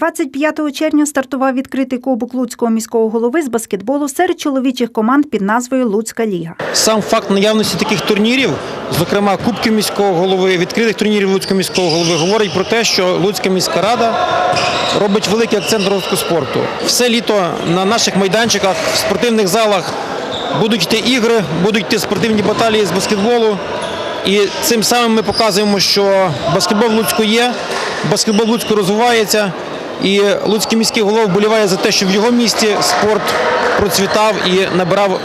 25 червня стартував відкритий кубок Луцького міського голови з баскетболу серед чоловічих команд під назвою Луцька ліга. Сам факт наявності таких турнірів, зокрема Кубків міського голови, відкритих турнірів Луцького міського голови, говорить про те, що Луцька міська рада робить великий акцент розвитку спорту. Все літо на наших майданчиках, в спортивних залах будуть йти ігри, будуть йти спортивні баталії з баскетболу. І цим самим ми показуємо, що баскетбол в Луцьку є, баскетбол в Луцьку розвивається. І Луцький міський голова вболіває за те, щоб в його місті спорт процвітав і набирав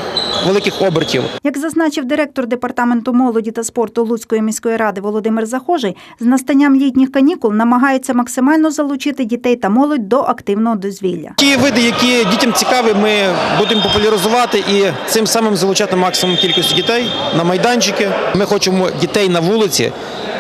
великих обертів. Як зазначив директор департаменту молоді та спорту Луцької міської ради Володимир Захожий, з настанням літніх канікул намагаються максимально залучити дітей та молодь до активного дозвілля. Ті види, які дітям цікаві, ми будемо популяризувати і цим самим залучати максимум кількості дітей на майданчики. Ми хочемо дітей на вулиці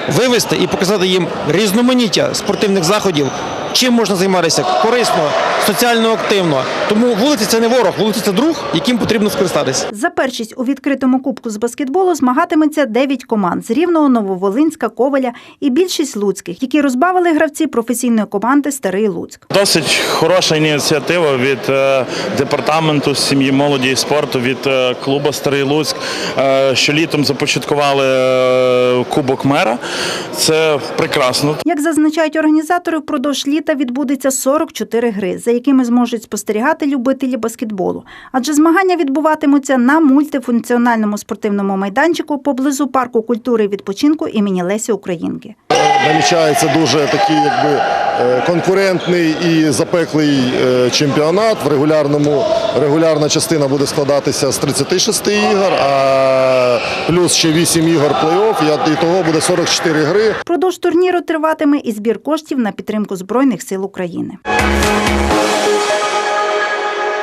вивести і показати їм різноманіття спортивних заходів. Чим можна займатися корисно, соціально активно. Тому вулиця це не ворог, вулиця це друг, яким потрібно скористатися. За першість у відкритому кубку з баскетболу змагатиметься 9 команд з Рівного, Нововолинська, Коваля і більшість луцьких, які розбавили гравці професійної команди Старий Луцьк. Досить хороша ініціатива від е, департаменту сім'ї, молоді і спорту, від е, клубу Старий Луцьк, е, що літом започаткували Кубок мера. Це прекрасно. Як зазначають організатори, впродовж літа відбудеться 44 гри, за якими зможуть спостерігати любителі баскетболу. Адже змагання відбуватимуться на мультифункціональному спортивному майданчику поблизу парку культури і відпочинку імені Лесі Українки. намічається дуже такий якби е, конкурентний і запеклий е, чемпіонат. В регулярному регулярна частина буде складатися з 36 ігор, а плюс ще 8 ігор плей-офф. І того буде 44 гри. Продовж турніру триватиме і збір коштів на підтримку Збройних сил України.